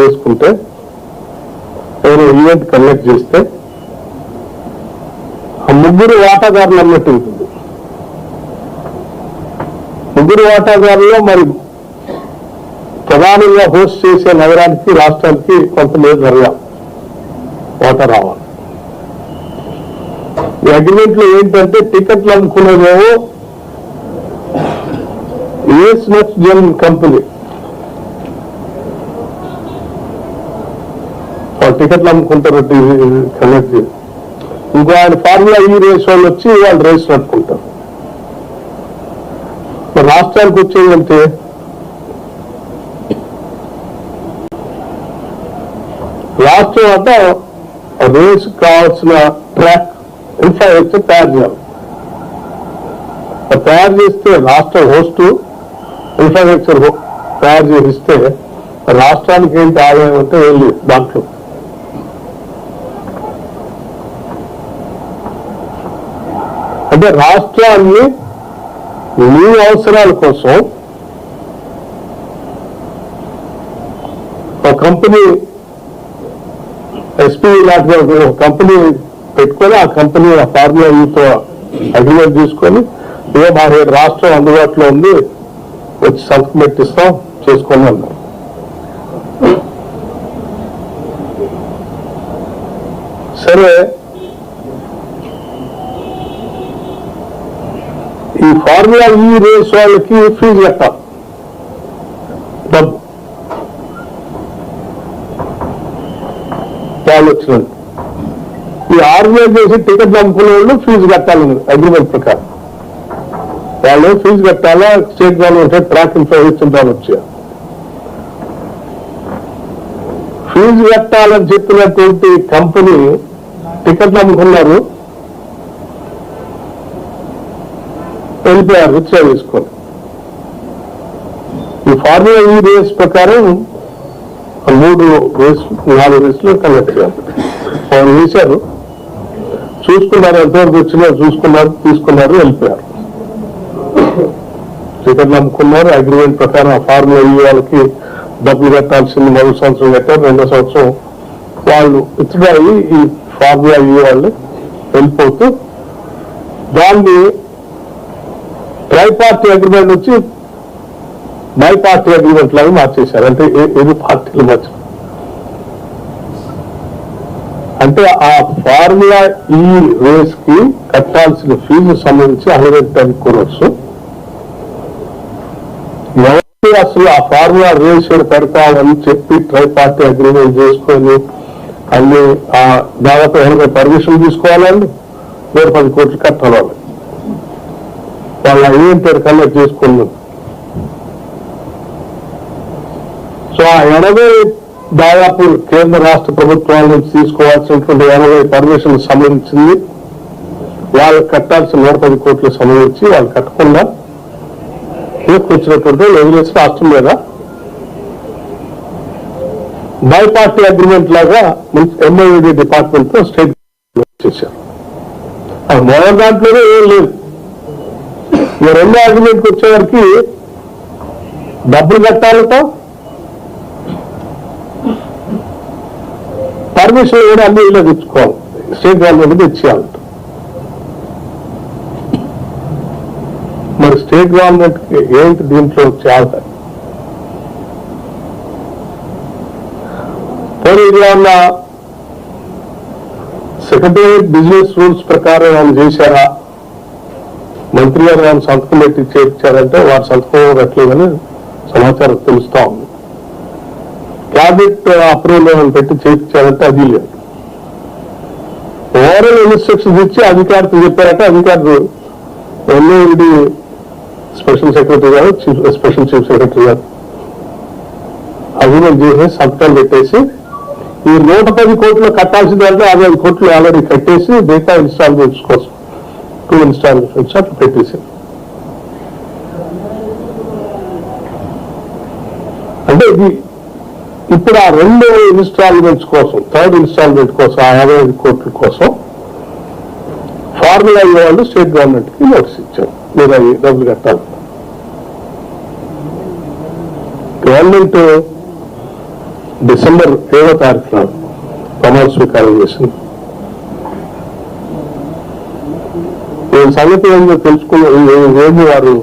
చేసుకుంటే ఏదైనా event conduct చేస్తే ఆ ముగ్గురు వాటాదారులు అన్నట్టు ఉంటుంది. ముగ్గురు వాటాదారుల్లో మరి ప్రధానంగా హోస్ట్ చేసే నగరానికి రాష్ట్రానికి కొంత లేదు జరగాలి వాటా రావాలి. ఈ అగ్రిమెంట్లో ఏంటంటే టికెట్లు అనుకునేదేమో యుఎస్ నెక్స్ట్ జన్ కంపెనీ వాళ్ళు టికెట్లు అమ్ముకుంటారు కనెక్ట్ ఇంకో ఆయన ఫార్ములా ఈ రేస్ వాళ్ళు వచ్చి వాళ్ళు రేస్ నడుపుకుంటారు. మరి రాష్ట్రానికి వచ్చేదంటే? రాష్ట్రం వద్ద రేస్ కావాల్సిన ట్రాక్ ఇన్ఫ్రాస్ట్రక్చర్ తయారు చేయాలి. తయారు చేస్తే రాష్ట్ర హోస్టు ఇన్ఫ్రాస్ట్రక్చర్ తయారు చేస్తే రాష్ట్రానికి ఏంటి ఆదాయం అంటే వెళ్ళి దాంట్లో. అంటే రాష్ట్రాన్ని మీ అవసరాల కోసం ఒక కంపెనీ ఎస్పీ లాంటి ఒక కంపెనీ పెట్టుకొని ఆ కంపెనీ ఆ ఫార్ములా యూతో అగ్రిమెంట్ తీసుకొని ఏ మా రాష్ట్రం అందుబాటులో ఉంది వచ్చి సంతకం పెట్టిస్తాం చేసుకొని అన్నారు సరే ఈ ఫార్ములా ఈ రేస్ వాళ్ళకి ఫీజు కట్టాలి డబ్బు వాళ్ళు వచ్చినందుకు ఈ ఆర్గనైజ్ చేసి టికెట్ అమ్ముకునే వాళ్ళు ఫీజు కట్టాలి అగ్రిమెంట్ ప్రకారం. వాళ్ళు ఫీజు కట్టాలా స్టేట్ గవర్నమెంట్ ట్రాక్ ఇన్ఫర్మేషన్ దాని వచ్చారు ఫీజు కట్టాలని చెప్పినటువంటి కంపెనీ టికెట్లు అమ్ముకున్నారు వెళ్ళిపోయారు రిక్షా తీసుకొని ఈ ఫార్ములా ఈ రేస్ ప్రకారం ఆ మూడు రేస్ నాలుగు రేసులు కనెక్ట్ చేయాలి. వాళ్ళు చేశారు చూసుకున్నారు ఎంతవరకు వచ్చినా చూసుకున్నారు తీసుకున్నారు వెళ్ళిపోయారు టికెట్ నమ్ముకున్నారు. అగ్రిమెంట్ ప్రకారం ఆ ఫార్ములా ఈ వాళ్ళకి డబ్బులు కట్టాల్సింది మొదటి సంవత్సరం కట్టారు రెండో సంవత్సరం వాళ్ళు ఇతర ఈ ఫార్ములా ఈ వాళ్ళు వెళ్ళిపోతూ దాన్ని ట్రై పార్టీ అగ్రిమెంట్ వచ్చి బై పార్టీ అగ్రిమెంట్ లాగా మార్చేశారు. అంటే ఏది పార్టీలు మార్చారు అంటే ఆ ఫార్ములా ఈ రేస్కి కట్టాల్సిన ఫీజు సంబంధించి హండ్రెడ్ టెన్ క్రోర్స్. ఎవరు అసలు ఆ ఫార్ములా రేస్ పెడతామని చెప్పి ట్రై పార్టీ అగ్రిమెంట్ చేసుకొని అన్ని ఆ దాదాపు ఎవరికైనా పర్మిషన్ తీసుకోవాలండి? నూట పది కోట్లు కట్టాలి వాళ్ళ పేరు కండక్ట్ చేసుకున్నాం సో ఆ ఎనభై దాదాపు కేంద్ర రాష్ట్ర ప్రభుత్వాల నుంచి తీసుకోవాల్సినటువంటి ఎనభై పర్మిషన్ సంబంధించింది వాళ్ళకి కట్టాల్సిన నూట పది కోట్లు సంబంధించి వాళ్ళు కట్టకుండా తీసుకొచ్చినటువంటి వదిలేసి రాష్ట్రం మీద బై పార్టీ అగ్రిమెంట్ లాగా ఎంఐడి డిపార్ట్మెంట్తో స్టేట్ చేశారు. మొదటి దాంట్లోనే ఏం లేదు. ఈ రెండు ఆర్గ్యుమెంట్ వచ్చేవరకు డబ్బులు కట్టాలతో పర్మిషన్ కూడా అన్ని ఇళ్ళ తెచ్చుకోవాలి. స్టేట్ గవర్నమెంట్ తెచ్చేయాలట. మరి స్టేట్ గవర్నమెంట్ ఏంటి దీంట్లో చేయాలి పోనీ ఉన్న సెక్రటరీ బిజినెస్ రూల్స్ ప్రకారం ఏమైనా చేశారా? మంత్రి గారు ఆయన సంతకం పెట్టి చేర్చారంటే వారి సంతకం పెట్టలేదని సమాచారం తెలుస్తా ఉంది. క్యాబినెట్ అప్రూవల్ ఏమైనా పెట్టి చేర్చారంటే అది లేదు. ఓవరాల్ ఇన్స్ట్రక్షన్స్ ఇచ్చి అధికారితో చెప్పారంటే అధికారులు ఎన్ఐడి స్పెషల్ సెక్రటరీ గారు స్పెషల్ చీఫ్ సెక్రటరీ గారు అభివృద్ధి చేసి సంతకాలు పెట్టేసి ఈ నూట పది కోట్లు కట్టాల్సిన దాంట్లో యాభై కోట్లు ఆల్రెడీ కట్టేసి డేటా ఇన్స్టాల్ చేసుకోవచ్చు టూ ఇన్స్టాల్మెంట్స్ అట్లా పెట్టేసి అంటే ఇది ఇప్పుడు ఆ రెండు ఇన్స్టాల్మెంట్స్ కోసం థర్డ్ ఇన్స్టాల్మెంట్ కోసం ఆ యాభై ఐదు కోట్ల కోసం ఫార్ములా వాళ్ళు స్టేట్ గవర్నమెంట్కి నోటీస్ ఇచ్చారు. మీరు అవి డబ్బులు కట్టాలి. గవర్నమెంట్ డిసెంబర్ ఏడో తారీఖున ప్రమాణ స్వీకారం చేసింది. నేను సంగతి ఏంటో తెలుసుకున్న ఏమి వారు